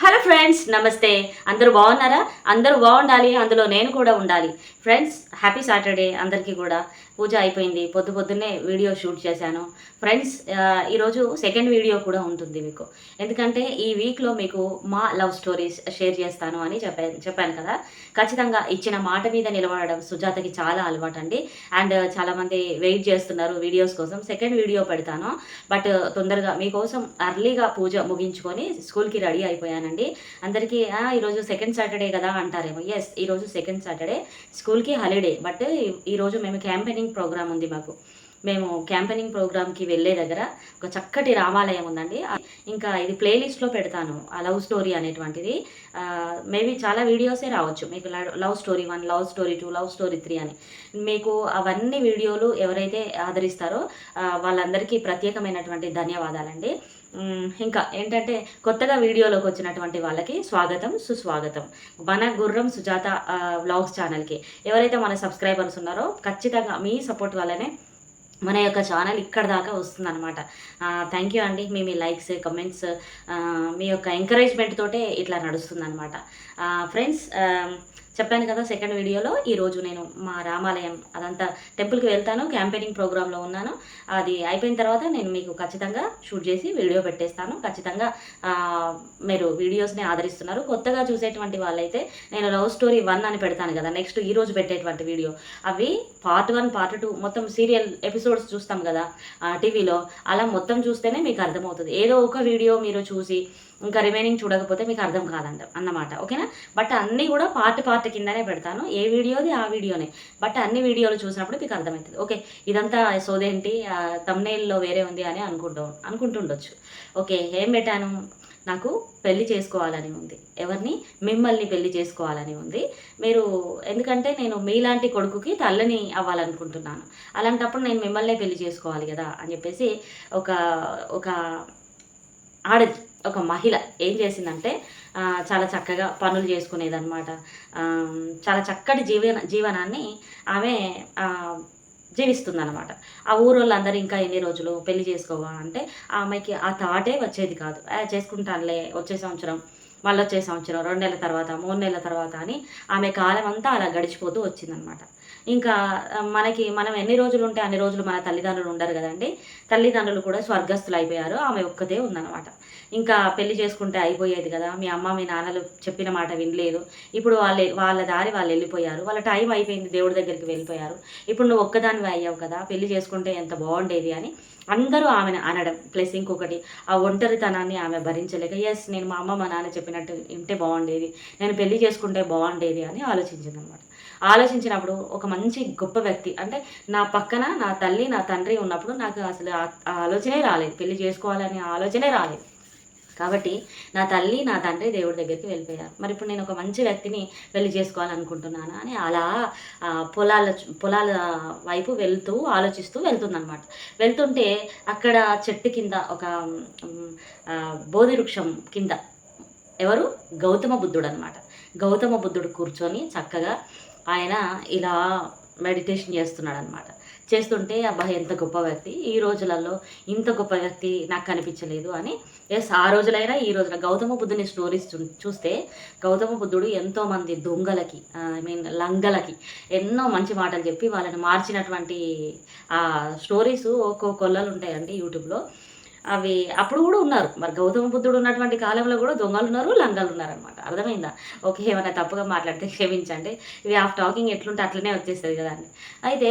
Hello friends నమస్తే. అందరూ బాగున్నారా? అందరూ బాగుండాలి. అందులో నేను కూడా ఉండాలి. ఫ్రెండ్స్ హ్యాపీ సాటర్డే అందరికీ కూడా. పూజ అయిపోయింది. పొద్దు పొద్దున్నే వీడియో షూట్ చేశాను. ఫ్రెండ్స్ ఈరోజు సెకండ్ వీడియో కూడా ఉంటుంది మీకు. ఎందుకంటే ఈ వీక్లో మీకు మా లవ్ స్టోరీస్ షేర్ చేస్తాను అని చెప్పాను చెప్పాను కదా. ఖచ్చితంగా ఇచ్చిన మాట మీద నిలబడడం సుజాతకి చాలా అలవాటు అండి అండ్ చాలామంది వెయిట్ చేస్తున్నారు వీడియోస్ కోసం. సెకండ్ వీడియో పెడతాను. బట్ తొందరగా మీకోసం అర్లీగా పూజ ముగించుకొని స్కూల్కి రెడీ అయిపోయానండి. అందరికీ ఈరోజు సెకండ్ సాటర్డే కదా అంటారేమో. ఎస్ ఈరోజు సెకండ్ సాటర్డే స్కూల్కి హాలిడే బట్ ఈరోజు మేము క్యాంపెయినింగ్ ప్రోగ్రామ్ ఉంది మాకు. మేము క్యాంపెనింగ్ ప్రోగ్రామ్కి వెళ్ళే దగ్గర ఒక చక్కటి రామాలయం ఉందండి. ఇంకా ఇది ప్లేలిస్ట్లో పెడతాను ఆ లవ్ స్టోరీ అనేటువంటిది. మేబీ చాలా వీడియోసే రావచ్చు. మీకు love story one love story two love story three అని. మీకు అవన్నీ వీడియోలు ఎవరైతే ఆదరిస్తారో వాళ్ళందరికీ ప్రత్యేకమైనటువంటి ధన్యవాదాలండి. ఇంకా ఏంటంటే కొత్తగా వీడియోలోకి వచ్చినటువంటి వాళ్ళకి స్వాగతం సుస్వాగతం. మన గుర్రం సుజాత వ్లాగ్స్ ఛానల్కి. ఎవరైతే మన సబ్స్క్రైబర్స్ ఉన్నారో ఖచ్చితంగా మీ సపోర్ట్ వల్లనే మన యొక్క ఛానల్ ఇక్కడ దాకా వస్తుందన్నమాట. థ్యాంక్ యూ అండి. మీ మీ లైక్స్ కమెంట్స్ మీ యొక్క ఎంకరేజ్మెంట్ తోటే ఇట్లా నడుస్తుందన్నమాట. ఫ్రెండ్స్ చెప్పాను కదా సెకండ్ వీడియోలో ఈరోజు నేను మా రామాలయం అదంతా టెంపుల్కి వెళ్తాను క్యాంపెయినింగ్ ప్రోగ్రాంలో ఉన్నాను. అది అయిపోయిన తర్వాత నేను మీకు ఖచ్చితంగా షూట్ చేసి వీడియో పెట్టేస్తాను. ఖచ్చితంగా మీరు వీడియోస్ని ఆదరిస్తున్నారు. కొత్తగా చూసేటువంటి వాళ్ళైతే నేను లవ్ స్టోరీ వన్ అని పెడతాను కదా నెక్స్ట్ ఈ రోజు పెట్టేటువంటి వీడియో అవి పార్ట్ వన్ పార్ట్ టూ మొత్తం సీరియల్ ఎపిసోడ్స్ చూస్తాం కదా టీవీలో అలా మొత్తం చూస్తేనే మీకు అర్థమవుతుంది. ఏదో ఒక వీడియో మీరు చూసి ఇంకా రిమైనింగ్ చూడకపోతే మీకు అర్థం కాదంట అన్నమాట ఓకేనా? బట్ అన్నీ కూడా పార్ట్ పార్ట్ కిందనే పెడతాను. ఏ వీడియోది ఆ వీడియోనే. బట్ అన్ని వీడియోలు చూసినప్పుడు మీకు అర్థమవుతుంది. ఓకే ఇదంతా సోదేంటి? తమ్నేల్లో వేరే ఉంది అని అనుకుంటూ అనుకుంటుండొచ్చు. ఓకే ఏం పెట్టాను? నాకు పెళ్ళి చేసుకోవాలని ఉంది. ఎవరిని? మిమ్మల్ని పెళ్ళి చేసుకోవాలని ఉంది. మీరు ఎందుకంటే నేను మీలాంటి కొడుకుకి తల్లిని అవ్వాలనుకుంటున్నాను. అలాంటప్పుడు నేను మిమ్మల్నే పెళ్ళి చేసుకోవాలి కదా అని చెప్పేసి ఒక ఒక ఆడది ఒక మహిళ ఏం చేసిందంటే చాలా చక్కగా పనులు చేసుకునేదన్నమాట. చాలా చక్కటి జీవన జీవనాన్ని ఆమె జీవిస్తుందన్నమాట. ఆ ఊరోళ్ళందరూ ఇంకా ఎన్ని రోజులు పెళ్ళి చేసుకోవా అంటే ఆమెకి ఆ థాటే వచ్చేది కాదు. చేసుకుంటానులే వచ్చే సంవత్సరం మళ్ళీ వచ్చే సంవత్సరం రెండు నెలల తర్వాత మూడు నెలల తర్వాత అని ఆమె కాలం అంతా అలా గడిచిపోతూ వచ్చిందనమాట ఇంకా మనకి మనం ఎన్ని రోజులు ఉంటే అన్ని రోజులు మన తల్లిదండ్రులు ఉండరు కదండి. తల్లిదండ్రులు కూడా స్వర్గస్థులు అయిపోయారు. ఆమె ఒక్కతే ఉందన్నమాట. ఇంకా పెళ్ళి చేసుకుంటే అయిపోయేది కదా. మీ అమ్మ మీ నాన్నలు చెప్పిన మాట వినలేదు. ఇప్పుడు వాళ్ళే వాళ్ళ దారి వాళ్ళు వెళ్ళిపోయారు. వాళ్ళ టైం అయిపోయింది దేవుడి దగ్గరికి వెళ్ళిపోయారు. ఇప్పుడు నువ్వు ఒక్కదానివి అయ్యావు కదా. పెళ్ళి చేసుకుంటే ఎంత బాగుండేది అని అందరూ ఆమెను అనడం. ప్లస్ ఇంకొకటి ఆ ఒంటరితనాన్ని ఆమె భరించలేక ఎస్ నేను మా అమ్మ మా నాన్న చెప్పినట్టు ఉంటే బాగుండేది. నేను పెళ్ళి చేసుకుంటే బాగుండేది అని ఆలోచించింది అనమాట ఆలోచించినప్పుడు ఒక మంచి గొప్ప వ్యక్తి అంటే నా పక్కన నా తల్లి నా తండ్రి ఉన్నప్పుడు నాకు అసలు ఆలోచనే రాలేదు. పెళ్ళి చేసుకోవాలనే ఆలోచనే రాలేదు. కాబట్టి నా తల్లి నా తండ్రి దేవుడి దగ్గరికి వెళ్ళిపోయారు. మరి ఇప్పుడు నేను ఒక మంచి వ్యక్తిని పెళ్ళి చేసుకోవాలనుకుంటున్నాను అని అలా పొలాల పొలాల వైపు వెళ్తూ ఆలోచిస్తూ వెళ్తుందనమాట వెళ్తుంటే అక్కడ చెట్టు కింద ఒక బోధి వృక్షం కింద ఎవరు? గౌతమ బుద్ధుడు అనమాట గౌతమ బుద్ధుడు కూర్చొని చక్కగా ఆయన ఇలా మెడిటేషన్ చేస్తున్నాడు అనమాట చేస్తుంటే అబ్బా ఎంత గొప్ప వ్యక్తి. ఈ రోజులలో ఇంత గొప్ప వ్యక్తి నాకు కనిపించలేదు అని. ఎస్ ఆ రోజులైనా ఈ రోజున గౌతమ బుద్ధుని స్టోరీస్ చూ- చూస్తే గౌతమ బుద్ధుడు ఎంతోమంది దొంగలకి ఐ మీన్ లంగలకి ఎన్నో మంచి మాటలు చెప్పి వాళ్ళని మార్చినటువంటి ఆ స్టోరీస్ ఒక్కో కొల్లలు ఉంటాయండి యూట్యూబ్లో. అవి అప్పుడు కూడా ఉన్నారు. మరి గౌతమ బుద్ధుడు ఉన్నటువంటి కాలంలో కూడా దొంగలు ఉన్నారు లంగాలు ఉన్నారు అనమాట అర్థమైందా? ఓకే ఏమైనా తప్పుగా మాట్లాడితే క్షమించండి. ఇవి ఆఫ్ టాకింగ్ ఎట్లుంటే అట్లనే వచ్చేస్తుంది కదా అని. అయితే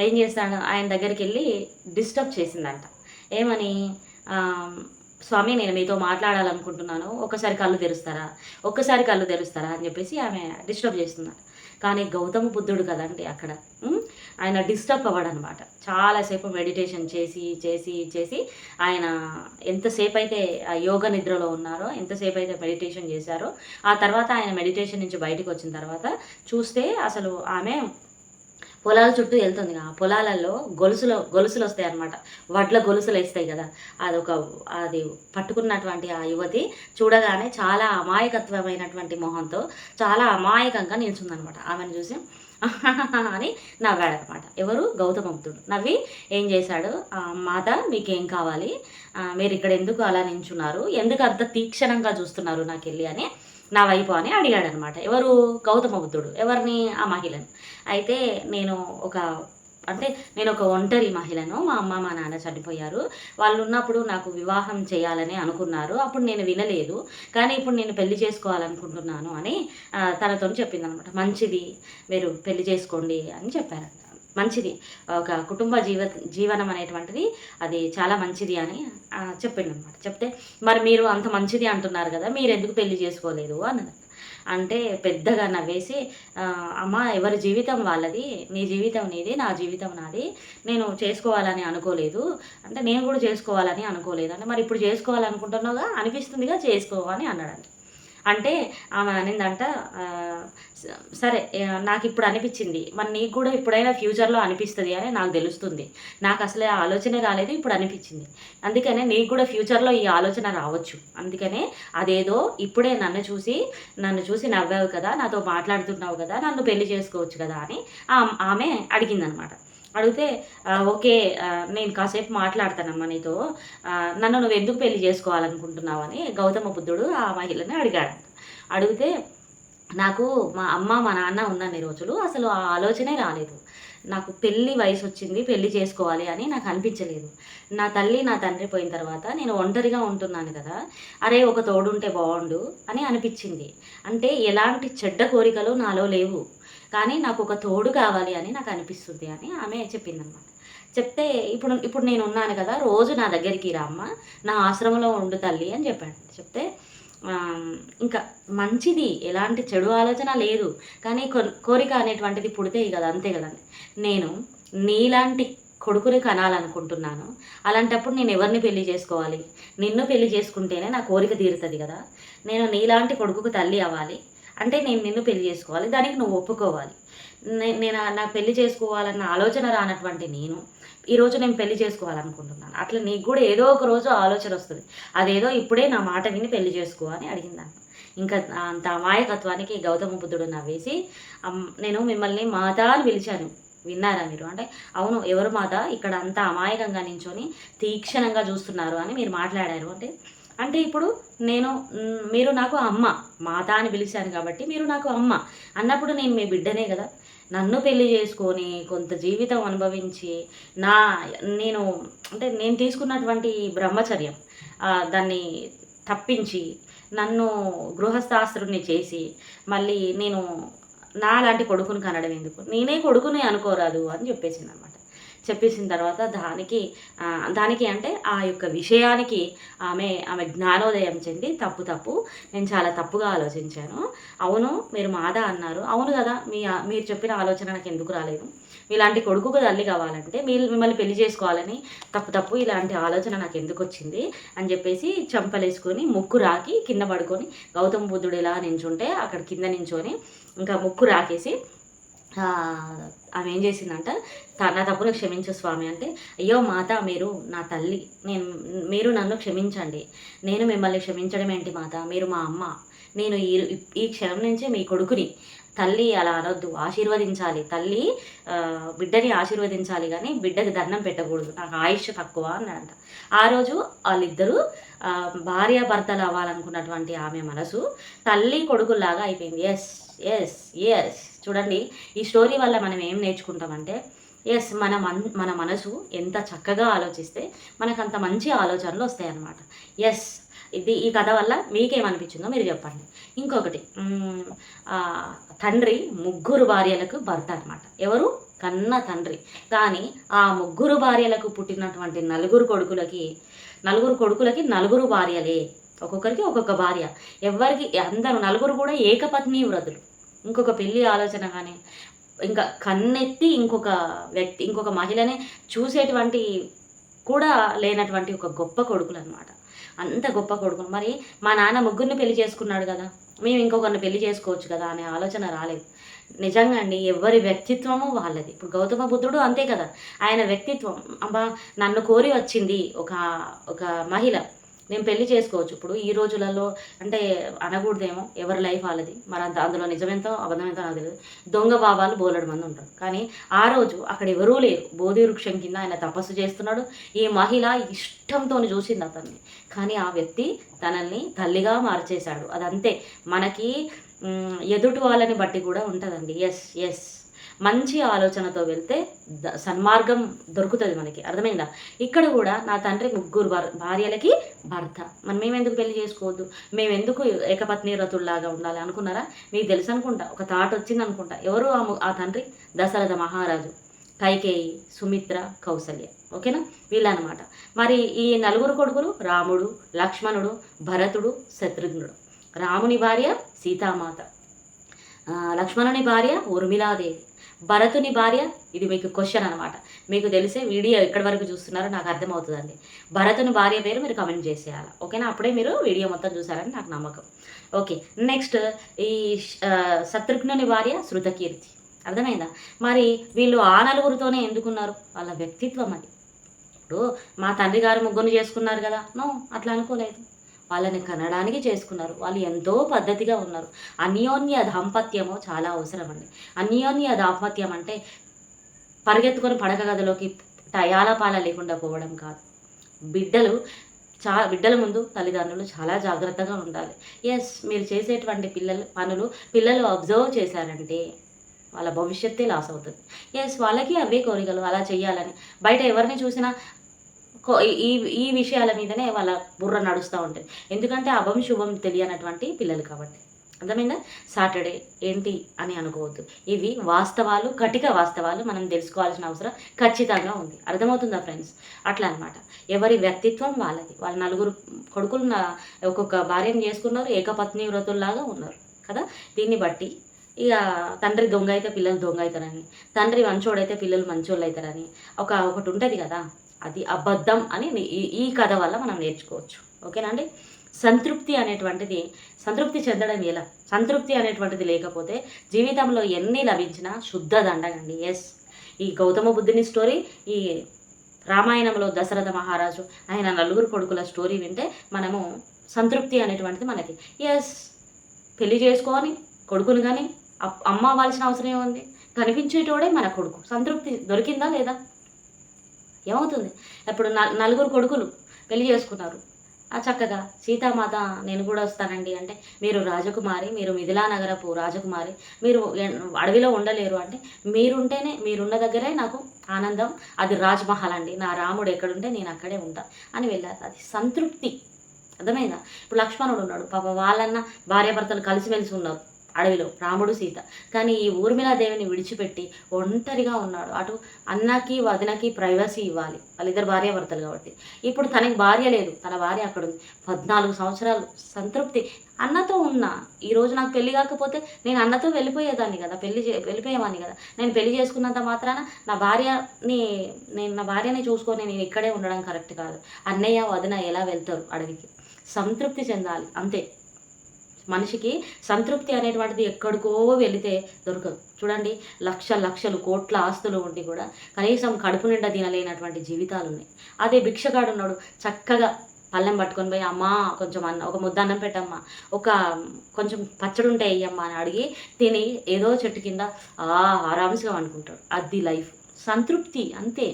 ఏం చేస్తాడు? ఆయన దగ్గరికి వెళ్ళి డిస్టర్బ్ చేసిందంట. ఏమని? స్వామి నేను మీతో మాట్లాడాలనుకుంటున్నాను. ఒక్కసారి కళ్ళు తెరుస్తారా? ఒక్కసారి కళ్ళు తెరుస్తారా? అని చెప్పేసి ఆమె డిస్టర్బ్ చేస్తున్నారు కానీ గౌతమ బుద్ధుడు కదండి అక్కడ. ఆయన డిస్టర్బ్ అవ్వడనమాట. చాలాసేపు మెడిటేషన్ చేసి చేసి చేసి ఆయన ఎంతసేపు అయితే ఆ యోగ నిద్రలో ఉన్నారో ఎంతసేపు అయితే మెడిటేషన్ చేశారో ఆ తర్వాత ఆయన మెడిటేషన్ నుంచి బయటకు వచ్చిన తర్వాత చూస్తే అసలు ఆమె పొలాల చుట్టూ వెళ్తుంది. ఆ పొలాలలో గొలుసులో గొలుసులు వస్తాయి అనమాట వడ్ల గొలుసులు వేస్తాయి కదా. అదొక అది పట్టుకున్నటువంటి ఆ యువతి చూడగానే చాలా అమాయకత్వమైనటువంటి మొహంతో చాలా అమాయకంగా నిల్చుందనమాట ఆమెను చూసి అని నవ్వాడనమాట. ఎవరు? గౌతమ బుద్ధుడు నవ్వి ఏం చేశాడు? మాత మీకేం కావాలి? మీరు ఇక్కడ ఎందుకు అలా నించున్నారు? ఎందుకు అంత తీక్షణంగా చూస్తున్నారు నాకు వెళ్ళి? అని నా వైపు అని అడిగాడనమాట. ఎవరు? గౌతమ బుద్ధుడు ఎవరిని? ఆ మహిళను. అయితే నేను ఒక అంటే నేను ఒక ఒంటరి మహిళను మా అమ్మ మా నాన్న చనిపోయారు. వాళ్ళు ఉన్నప్పుడు నాకు వివాహం చేయాలని అనుకున్నారు. అప్పుడు నేను వినలేదు. కానీ ఇప్పుడు నేను పెళ్ళి చేసుకోవాలనుకుంటున్నాను అని తనతో చెప్పింది అనమాట మంచిది మీరు పెళ్ళి చేసుకోండి అని చెప్పారు. మంచిది. ఒక కుటుంబ జీవ జీవనం అనేటువంటిది అది చాలా మంచిది అని చెప్పిండు అనమాట చెప్తే మరి మీరు అంత మంచిది అంటున్నారు కదా మీరు ఎందుకు పెళ్ళి చేసుకోలేదు? అన్నది. అంటే పెద్దగా నవ్వేసి అమ్మ ఎవరి జీవితం వాళ్ళది? నీ జీవితం నీది నా జీవితం నాది. నేను చేసుకోవాలని అనుకోలేదు. అంటే నేను కూడా చేసుకోవాలని అనుకోలేదు. అంటే మరి ఇప్పుడు చేసుకోవాలనుకుంటున్నావుగా? అనిపిస్తుందిగా చేసుకో అని అన్నాడు అంటే ఆమె అనిందంట సరే నాకు ఇప్పుడు అనిపించింది మరి నీకు కూడా ఎప్పుడైనా ఫ్యూచర్లో అనిపిస్తుంది అని నాకు తెలుస్తుంది. నాకు అసలు ఆ ఆలోచనే రాలేదు ఇప్పుడు అనిపించింది అందుకనే నీకు కూడా ఫ్యూచర్లో ఈ ఆలోచన రావచ్చు. అందుకనే అదేదో ఇప్పుడే నన్ను చూసి నన్ను చూసి నవ్వావు కదా నాతో మాట్లాడుతున్నావు కదా నన్ను పెళ్ళి చేసుకోవచ్చు కదా అని ఆ- ఆమె అడిగిందనమాట. అడిగితే ఓకే నేను కాసేపు మాట్లాడతానమ్మా నీతో. నన్ను నువ్వు ఎందుకు పెళ్ళి చేసుకోవాలనుకుంటున్నావని గౌతమ బుద్ధుడు ఆ మహిళని అడిగాడు అడిగితే నాకు మా అమ్మ మా నాన్న ఉన్నన్ని రోజులు. అసలు ఆ ఆలోచనే రాలేదు. నాకు పెళ్ళి వయసు వచ్చింది పెళ్ళి చేసుకోవాలి అని నాకు అనిపించలేదు. నా తల్లి నా తండ్రి పోయిన తర్వాత నేను ఒంటరిగా ఉంటున్నాను కదా. అరే ఒక తోడుంటే బాగుండు అని అనిపించింది. అంటే ఎలాంటి చెడ్డ కోరికలు నాలో లేవు. కానీ నాకు ఒక తోడు కావాలి అని నాకు అనిపిస్తుంది అని ఆమె చెప్పిందనమాట చెప్తే ఇప్పుడు ఇప్పుడు నేను ఉన్నాను కదా రోజు నా దగ్గరికి రామ్మ నా ఆశ్రమంలో ఉండు తల్లి అని చెప్పాడు. చెప్తే ఇంకా మంచిది ఎలాంటి చెడు ఆలోచన లేదు కానీ కోరిక అనేటువంటిది పుడితే కదా అంతే కదండి నేను నీలాంటి కొడుకుని కనాలనుకుంటున్నాను. అలాంటప్పుడు నేను ఎవరిని పెళ్ళి చేసుకోవాలి? నిన్ను పెళ్ళి చేసుకుంటేనే నా కోరిక తీరుతుంది కదా. నేను నీలాంటి కొడుకుకు తల్లి అవ్వాలి. అంటే నేను నిన్ను పెళ్ళి చేసుకోవాలి దానికి నువ్వు ఒప్పుకోవాలి. నేను నాకు పెళ్ళి చేసుకోవాలన్న ఆలోచన రానటువంటి నేను ఈరోజు నేను పెళ్ళి చేసుకోవాలనుకుంటున్నాను. అట్లా నీకు కూడా ఏదో ఒక రోజు ఆలోచన వస్తుంది. అదేదో ఇప్పుడే నా మాట విని పెళ్ళి చేసుకో అని అడిగిందాన్ని ఇంకా అంత అమాయకత్వానికి గౌతమ బుద్ధుడు నవ్వేసి నేను మిమ్మల్ని మాత అని పిలిచాను. విన్నారా మీరు? అంటే అవును ఎవరు మాత? ఇక్కడ అంత అమాయకంగా నించొని తీక్షణంగా చూస్తున్నారు అని మీరు మాట్లాడారు. అంటే అంటే ఇప్పుడు నేను మీరు నాకు అమ్మ మాత అని పిలిచాను కాబట్టి మీరు నాకు అమ్మ. అన్నప్పుడు నేను మీ బిడ్డనే కదా. నన్ను పెళ్ళి చేసుకొని కొంత జీవితం అనుభవించి నా నేను అంటే నేను తీసుకున్నటువంటి బ్రహ్మచర్యం దాన్ని తప్పించి నన్ను గృహస్థాస్త్రుని చేసి మళ్ళీ నేను నా లాంటి కొడుకుని కనడం ఎందుకు? నేనే కొడుకుని అనుకోరాదు అని చెప్పేసింది అనమాట చెప్పేసిన తర్వాత దానికి దానికి అంటే ఆ యొక్క విషయానికి ఆమె ఆమె జ్ఞానోదయం చెంది తప్పు తప్పు. నేను చాలా తప్పుగా ఆలోచించాను. అవును మీరు మాదా అన్నారు. అవును కదా మీ మీరు చెప్పిన ఆలోచన నాకు ఎందుకు రాలేదు? మీలాంటి కొడుకుకు తల్లి కావాలంటే మీరు మిమ్మల్ని పెళ్ళి చేసుకోవాలని తప్పు తప్పు ఇలాంటి ఆలోచన నాకు ఎందుకు వచ్చింది అని చెప్పేసి చంపలేసుకొని ముక్కు రాకి కింద పడుకొని గౌతమ బుద్ధుడు ఇలా నించుంటే అక్కడ కింద నించొని ఇంకా ముక్కు రాకేసి ఆమె ఏం చేసిందంట? "త- నా తప్పును క్షమించు స్వామి అంటే అయ్యో మాత మీరు నా తల్లి నేను మీరు నన్ను క్షమించండి. నేను మిమ్మల్ని క్షమించడం ఏంటి మాత? మీరు మా అమ్మ. నేను ఈ ఈ క్షణం నుంచే మీ కొడుకుని. తల్లి అలా అనొద్దు. ఆశీర్వదించాలి. తల్లి బిడ్డని ఆశీర్వదించాలి కానీ బిడ్డకి దండం పెట్టకూడదు. నాకు ఆయుష్ తక్కువ అన్నాడంట ఆ రోజు వాళ్ళిద్దరూ ఆ, భార్యాభర్తలు అవ్వాలనుకున్నటువంటి ఆమె మనసు తల్లి కొడుకులాగా అయిపోయింది. ఎస్ ఎస్ ఎస్ చూడండి ఈ స్టోరీ వల్ల మనం ఏం నేర్చుకుంటామంటే ఎస్ మన మన్ మన మనసు ఎంత చక్కగా ఆలోచిస్తే మనకు అంత మంచి ఆలోచనలు వస్తాయి అన్నమాట ఎస్ ఇది ఈ కథ వల్ల మీకేమనిపించిందో మీరు చెప్పండి. ఇంకొకటి తండ్రి ముగ్గురు భార్యలకు భర్త అనమాట ఎవరు? కన్న తండ్రి. కానీ ఆ ముగ్గురు భార్యలకు పుట్టినటువంటి నలుగురు కొడుకులకి నలుగురు కొడుకులకి నలుగురు భార్యలే. ఒక్కొక్కరికి ఒక్కొక్క భార్య. ఎవరికి అందరూ నలుగురు కూడా ఏకపత్ని వ్రతులు ఇంకొక పెళ్ళి ఆలోచన కానీ ఇంకా కన్నెత్తి ఇంకొక వ్యక్తి ఇంకొక మహిళనే చూసేటువంటి కూడా లేనటువంటి ఒక గొప్ప కొడుకులు అనమాట అంత గొప్ప కొడుకులు. మరి మా నాన్న ముగ్గురిని పెళ్ళి చేసుకున్నాడు కదా మేము ఇంకొకరిని పెళ్ళి చేసుకోవచ్చు కదా అనే ఆలోచన రాలేదు. నిజంగా అండి ఎవరి వ్యక్తిత్వము వాళ్ళది. ఇప్పుడు గౌతమ బుద్ధుడు అంతే కదా ఆయన వ్యక్తిత్వం. అబ్బా నన్ను కోరి వచ్చింది ఒక ఒక మహిళ. నేను పెళ్ళి చేసుకోవచ్చు. ఇప్పుడు ఈ రోజులలో అంటే అనకూడదేమో ఎవరి లైఫ్ వాళ్ళది. మరి అంత అందులో నిజమెంతో అబద్ధమెంతో నాకు తెలియదు. దొంగ బాబాలు బోలెడు మంది ఉంటారు. కానీ ఆ రోజు అక్కడ ఎవరూ లేరు. బోధి వృక్షం కింద ఆయన తపస్సు చేస్తున్నాడు. ఈ మహిళ ఇష్టంతో చూసింది అతన్ని. కానీ ఆ వ్యక్తి తనల్ని తల్లిగా మార్చేశాడు. అదంతే. మనకి ఎదుటి వాళ్ళని బట్టి కూడా ఉంటుందండి. ఎస్ ఎస్ మంచి ఆలోచనతో వెళ్తే ద- సన్మార్గం దొరుకుతుంది మనకి. అర్థమైందా? ఇక్కడ కూడా నా తండ్రి ముగ్గురు భార్యలకి భర్త. మనం మేము ఎందుకు పెళ్ళి చేసుకోవద్దు? మేము ఎందుకు ఏకపత్ని రతుల్లాగా ఉండాలి అనుకున్నారా? మీకు తెలుసు అనుకుంటా. ఒక థాట్ వచ్చింది అనుకుంటా. ఎవరు ఆ ఆ తండ్రి? దశరథ మహారాజు. కైకేయి సుమిత్ర కౌసల్య. ఓకేనా? వీళ్ళనమాట మరి ఈ నలుగురు కొడుకులు రాముడు లక్ష్మణుడు భరతుడు శత్రుఘ్నుడు. రాముని భార్య సీతామాత. లక్ష్మణుని భార్య ఊర్మిళాదేవి. భరతుని భార్య? ఇది మీకు క్వశ్చన్ అనమాట మీకు తెలిసే వీడియో ఎక్కడి వరకు చూస్తున్నారో నాకు అర్థమవుతుందండి. భరతుని భార్య పేరు మీరు కమెంట్ చేసేయాలి? ఓకేనా? అప్పుడే మీరు వీడియో మొత్తం చూసారని నాకు నమ్మకం. ఓకే నెక్స్ట్ ఈ శత్రుఘ్నుని భార్య శృతకీర్తి. అర్థమైందా? మరి వీళ్ళు ఆ నలుగురితోనే ఎందుకున్నారు? వాళ్ళ వ్యక్తిత్వం అది. ఇప్పుడు మా తండ్రి గారు ముగ్గురు చేసుకున్నారు కదా? నో అట్లా అనుకోలేదు. వాళ్ళని కనడానికి చేసుకున్నారు. వాళ్ళు ఎంతో పద్ధతిగా ఉన్నారు. అన్యోన్య దాంపత్యము చాలా అవసరం అండి అన్యోన్య దాంపత్యం అంటే పరిగెత్తుకొని పడక గదిలోకి టయాల పాల లేకుండా పోవడం కాదు. బిడ్డలు చా బిడ్డల ముందు తల్లిదండ్రులు చాలా జాగ్రత్తగా ఉండాలి. ఎస్ మీరు చేసేటువంటి పిల్లలు పనులు పిల్లలు అబ్జర్వ్ చేశారంటే వాళ్ళ భవిష్యత్తే లాస్ అవుతుంది. ఎస్ వాళ్ళకి అవే కోరికలు అలా చేయాలని బయట ఎవరిని చూసినా ఈ ఈ విషయాల మీదనే వాళ్ళ బుర్ర నడుస్తూ ఉంటుంది. ఎందుకంటే అభం శుభం తెలియనటువంటి పిల్లలు కాబట్టి. అర్థమైందా? సాటర్డే ఏంటి అని అనుకోవద్దు. ఇవి వాస్తవాలు కటిక వాస్తవాలు మనం తెలుసుకోవాల్సిన అవసరం ఖచ్చితంగా ఉంది. అర్థమవుతుందా ఫ్రెండ్స్? అట్లా అన్నమాట. ఎవరి వ్యక్తిత్వం వాళ్ళది. వాళ్ళ నలుగురు కొడుకులు ఒక్కొక్క భార్యను చేసుకున్నారు ఏకపత్ని వ్రతుల్లాగా ఉన్నారు కదా? దీన్ని బట్టి ఇక తండ్రి దొంగ అయితే పిల్లలు దొంగ అవుతారని తండ్రి మంచోడైతే పిల్లలు మంచోళ్ళు అవుతారని ఒక ఒకటి ఉంటుంది కదా? అది అబద్ధం అని ఈ ఈ కథ వల్ల మనం నేర్చుకోవచ్చు. ఓకేనండి సంతృప్తి అనేటువంటిది సంతృప్తి చెందడం ఎలా? సంతృప్తి అనేటువంటిది లేకపోతే జీవితంలో ఎన్ని లభించినా శుద్ధ దండగండి ఎస్ ఈ గౌతమ బుద్ధుని స్టోరీ ఈ రామాయణంలో దశరథ మహారాజు ఆయన నలుగురు కొడుకుల స్టోరీ వింటే మనము సంతృప్తి అనేటువంటిది మనకి. ఎస్ పెళ్ళి చేసుకొని కొడుకుని కానీ అప్- అమ్మ అవ్వాల్సిన అవసరం ఏముంది? కనిపించేటోడే మన కొడుకు. సంతృప్తి దొరికిందా లేదా? ఏమవుతుంది? ఇప్పుడు నలుగురు కొడుకులు పెళ్ళి చేసుకున్నారు. ఆ చక్కగా సీతామాత నేను కూడా వస్తానండి అంటే మీరు రాజకుమారి మీరు మిథిలా నగరపు రాజకుమారి మీరు అడవిలో ఉండలేరు అంటే మీరుంటేనే మీరున్న దగ్గరే నాకు ఆనందం. అది రాజ్మహల్ అండి. నా రాముడు ఎక్కడుంటే నేను అక్కడే ఉంటా అని వెళ్ళారు. అది సంతృప్తి. అర్థమైందా? ఇప్పుడు లక్ష్మణుడు ఉన్నాడు. పాప వాళ్ళన్న భార్యాభర్తలు కలిసిమెలిసి ఉన్నారు. అడవిలో రాముడు సీత. కానీ ఈ ఊర్మిళాదేవిని విడిచిపెట్టి ఒంటరిగా ఉన్నాడు. అటు అన్నకి వదినకి ప్రైవసీ ఇవ్వాలి. వాళ్ళిద్దరు భార్యాభర్తలు కాబట్టి. ఇప్పుడు తనకి భార్య లేదు. తన భార్య అక్కడ ఉంది పద్నాలుగు సంవత్సరాలు సంతృప్తి. అన్నతో ఉన్నా. ఈరోజు నాకు పెళ్ళి కాకపోతే నేను అన్నతో వెళ్ళిపోయేదాన్ని కదా. పెళ్ళి చే కదా. నేను పెళ్ళి చేసుకున్నంత మాత్రాన నా భార్యని నేను నా భార్యని చూసుకొని నేను ఇక్కడే ఉండడం కరెక్ట్ కాదు. అన్నయ్య వదిన ఎలా వెళ్తారు అడవికి? సంతృప్తి చెందాలి. అంతే. మనిషికి సంతృప్తి అనేటువంటిది ఎక్కడికో వెళితే దొరకదు. చూడండి లక్ష లక్షలు కోట్ల ఆస్తులు ఉండి కూడా కనీసం కడుపు నిండా తినలేనటువంటి జీవితాలు ఉన్నాయి. అదే భిక్షగాడు ఉన్నాడు చక్కగా పళ్ళెం పట్టుకొని పోయి అమ్మా కొంచెం అన్న ఒక ముద్ద అన్నం పెట్టమ్మా ఒక కొంచెం పచ్చడి ఉంటే అయ్యమ్మా అని అడిగి తిని ఏదో చెట్టు కింద ఆరామ్స్గా అనుకుంటాడు అది లైఫ్. సంతృప్తి అంతే.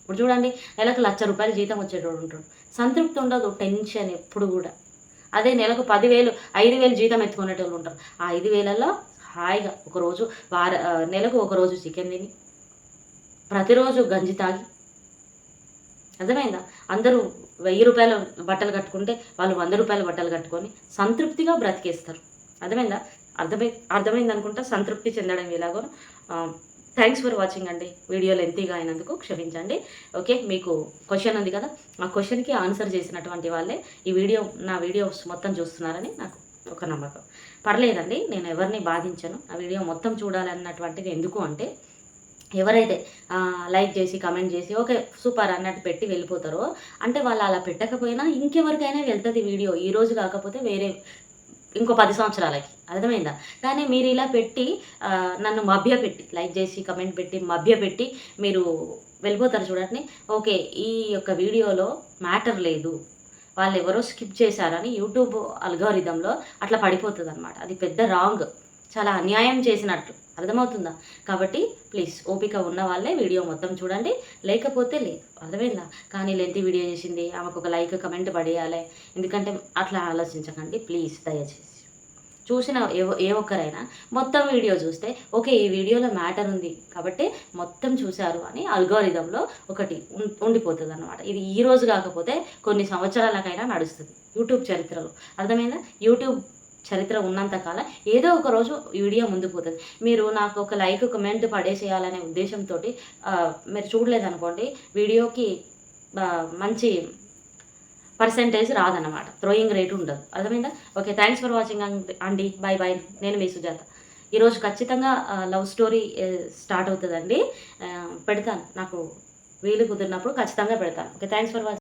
ఇప్పుడు చూడండి నెలకు లక్ష రూపాయలు జీతం వచ్చేటోడు ఉంటాడు. సంతృప్తి ఉండదు టెన్షన్ ఎప్పుడు కూడా. అదే నెలకు పదివేలు ఐదు వేలు జీతం ఎత్తుకునేటోళ్ళు ఉంటారు. ఆ ఐదు వేలలో హాయిగా ఒకరోజు వార నెలకు ఒకరోజు చికెన్ తిని ప్రతిరోజు గంజి తాగి. అర్థమైందా? అందరూ వెయ్యి రూపాయల బట్టలు కట్టుకుంటే వాళ్ళు వంద రూపాయల బట్టలు కట్టుకొని సంతృప్తిగా బ్రతికేస్తారు. అర్థమైందా? అర్థమై అర్థమైంది అనుకుంటా సంతృప్తి చెందడం ఎలాగో థ్యాంక్స్ ఫర్ వాచింగ్ అండి. వీడియో లెంతీగా అయినందుకు క్షమించండి. ఓకే మీకు క్వశ్చన్ ఉంది కదా? ఆ క్వశ్చన్కి ఆన్సర్ చేసినటువంటి వాళ్ళే ఈ వీడియో నా వీడియోస్ మొత్తం చూస్తున్నారని నాకు ఒక నమ్మకం. పర్లేదండి నేను ఎవరిని బాధించను. ఆ వీడియో మొత్తం చూడాలన్నటువంటిది ఎందుకు అంటే ఎవరైతే లైక్ చేసి కమెంట్ చేసి ఓకే సూపర్ అన్నట్టు పెట్టి వెళ్ళిపోతారో అంటే వాళ్ళు అలా పెట్టకపోయినా ఇంకెవరికైనా వెళ్తుంది వీడియో ఈ రోజు కాకపోతే వేరే ఇంకో పది సంవత్సరాలకి. అర్థమైందా? కానీ మీరు ఇలా పెట్టి నన్ను నన్ను మభ్యపెట్టి లైక్ చేసి కమెంట్ పెట్టి మభ్యపెట్టి మీరు వెళ్ళిపోతారు చూడండి. ఓకే ఈ యొక్క వీడియోలో మ్యాటర్ లేదు. వాళ్ళు ఎవరో స్కిప్ చేశారని యూట్యూబ్ అల్గారిథంలో అట్లా పడిపోతుంది అనమాట అది పెద్ద రాంగ్. చాలా అన్యాయం చేసినట్టు. అర్థమవుతుందా? కాబట్టి ప్లీజ్ ఓపిక ఉన్న వాళ్ళే వీడియో మొత్తం చూడండి. లేకపోతే లేదు అర్థమైందా? కానీ లెంతి వీడియో చేసింది ఆమెకు ఒక లైక్ కమెంట్ పడేయాలి. ఎందుకంటే అట్లా ఆలోచించకండి ప్లీజ్ దయచేసి. చూసిన ఏ ఏ ఒక్కరైనా మొత్తం వీడియో చూస్తే ఓకే ఈ వీడియోలో మ్యాటర్ ఉంది కాబట్టి మొత్తం చూశారు అని అల్గోరిథంలో ఒకటి ఉం- ఉండిపోతుంది అనమాట ఇది ఈ రోజు కాకపోతే కొన్ని సంవత్సరాలకైనా నడుస్తుంది యూట్యూబ్ చరిత్రలో. అర్థమైందా? యూట్యూబ్ చరిత్ర ఉన్నంతకాలం ఏదో ఒక రోజు వీడియో ముందు పోతుంది. మీరు నాకు ఒక లైక్ కమెంట్ పడేసేయాలనే ఉద్దేశంతో మీరు చూడలేదనుకోండి వీడియోకి మంచి పర్సంటేజ్ రాదన్నమాట. థ్రోయింగ్ రేట్ ఉండదు. అర్థమైందా? ఓకే థ్యాంక్స్ ఫర్ వాచింగ్ అండి బాయ్ బాయ్ నేను మీ సుజాత. ఈరోజు ఖచ్చితంగా లవ్ స్టోరీ స్టార్ట్ అవుతుందండి. పెడతాను. నాకు వీలు కుదిరినప్పుడు ఖచ్చితంగా పెడతాను. Okay thanks for watching